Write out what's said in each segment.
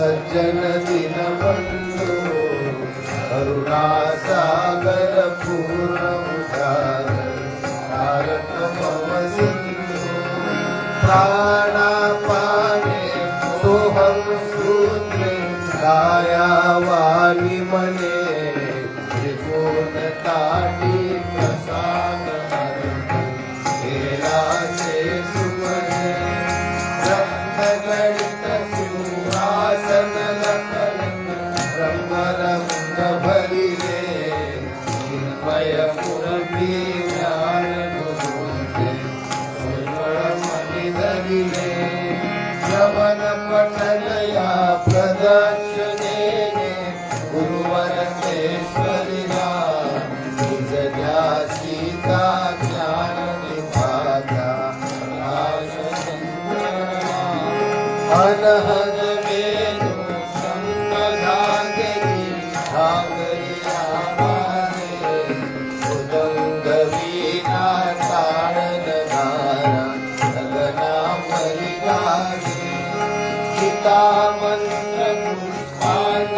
सज्जन दिन मनधारे करुणा सागर पूर्ण उदार तारक प्राणापाने सोहम सूत्रे काया वाणी मने अनहद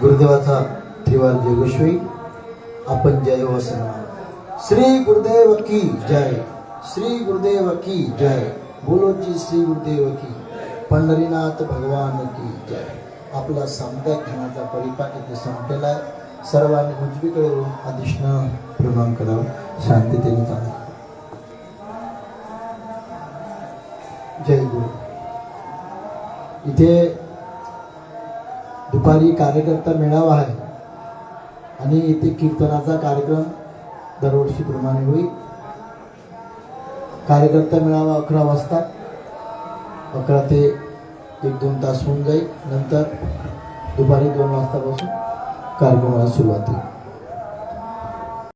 गुरुदेवाचा ठेवा जयगोश्वी आपण जय वसना श्री गुरुदेव की जय, श्री गुरुदेव की जय बोलोची श्री गुरुदेव की। पंढरीनाथ भगवान की जय। आपला सामुदायिक ध्यानाचा परिपाक इथे संपलेला सर्वांनी उजवीकडे अधिष्ण प्रणाम करावं शांततेने चालू जय गुरु. इथे दुपारी कार्यकर्ता मेळावा आहे. आणि इथे कीर्तनाचा कार्यक्रम दरवर्षीप्रमाणे होईल. कार्यकर्ता मेळावा अकरा वाजता. अकरा ते एक दोन तास होऊन जाईल. नंतर दुपारी दोन वाजतापासून कार्यक्रमाला सुरुवात होईल.